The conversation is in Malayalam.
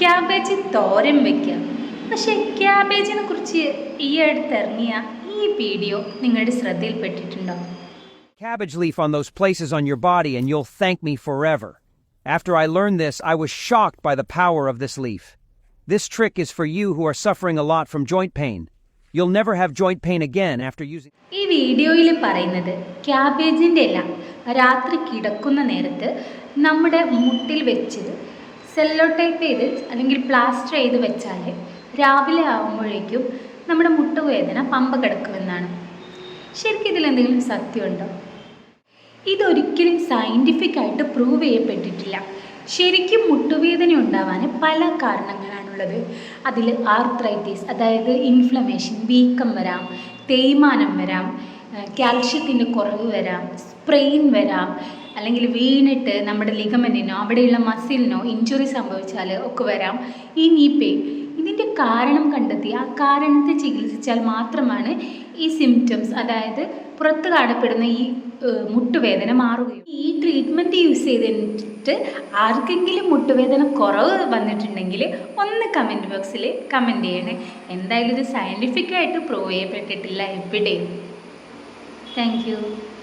ക്യാബേജ് തോരൻ വയ്ക്കുക പക്ഷേ ക്യാബേജിനെ കുറിച്ച് ഈ അടുത്ത് ഇറങ്ങിയ ഈ വീഡിയോ നിങ്ങളുടെ ശ്രദ്ധയിൽപ്പെട്ടിട്ടുണ്ടോ cabbage leaf on those places on your body and you'll thank me forever. After I learned this, I was shocked by the power of this leaf. This trick is for you who are suffering a lot from joint pain. You'll never have joint pain again after using. ഈ വീഡിയോയിൽ പറയുന്നത് ക്യാബേജിന്റെ ഇല രാത്രി കിടക്കുന്ന നേരത്ത് നമ്മുടെ മുട്ടിൽ വെച്ച് സെല്ലോ ടൈപ്പ് ചെയ്ത് അല്ലെങ്കിൽ പ്ലാസ്റ്റർ ചെയ്ത് വെച്ചാൽ രാവിലെ ആകുമ്പോഴേക്കും നമ്മുടെ മുട്ടുവേദന പമ്പ കിടക്കുമെന്നാണ്. ശരിക്കും ഇതിലെന്തെങ്കിലും സത്യമുണ്ടോ? ഇതൊരിക്കലും സയന്റിഫിക് ആയിട്ട് പ്രൂവ് ചെയ്യപ്പെട്ടിട്ടില്ല. ശരിക്കും മുട്ടുവേദന ഉണ്ടാവാൻ പല കാരണങ്ങളാണുള്ളത്. അതിൽ ആർത്രൈറ്റിസ് അതായത് ഇൻഫ്ലമേഷൻ വീക്കം വരാം തേയ്മാനം വരാം കാൽഷ്യത്തിന്റെ കുറവ് വരാം സ്പ്രെയിൻ വരാം അല്ലെങ്കിൽ വീണിട്ട് നമ്മുടെ ലിഗമെന്റിനോ അവിടെയുള്ള മസിലിനോ ഇഞ്ചുറി സംഭവിച്ചാൽ ഒക്കെ വരാം. ഈ നീ പെയിൻ ഇതിന്റെ കാരണം കണ്ടെത്തി. ആ കാരണത്തെ ചികിത്സിച്ചാൽ മാത്രമാണ് ഈ സിംറ്റംസ് അതായത് പുറത്ത് കാണപ്പെടുന്ന ഈ മുട്ടുവേദന മാറുകയും. ഈ ട്രീറ്റ്മെന്റ് യൂസ് ചെയ്തിട്ട് ആർക്കെങ്കിലും മുട്ടുവേദന കുറവ് വന്നിട്ടുണ്ടെങ്കിൽ ഒന്ന് കമന്റ് ബോക്സിൽ കമന്റ് ചെയ്യണേ. എന്തായാലും ഇത് സയന്റിഫിക്കായിട്ട് പ്രൂവ് ചെയ്യപ്പെട്ടിട്ടില്ല എവിടെയും. Thank you.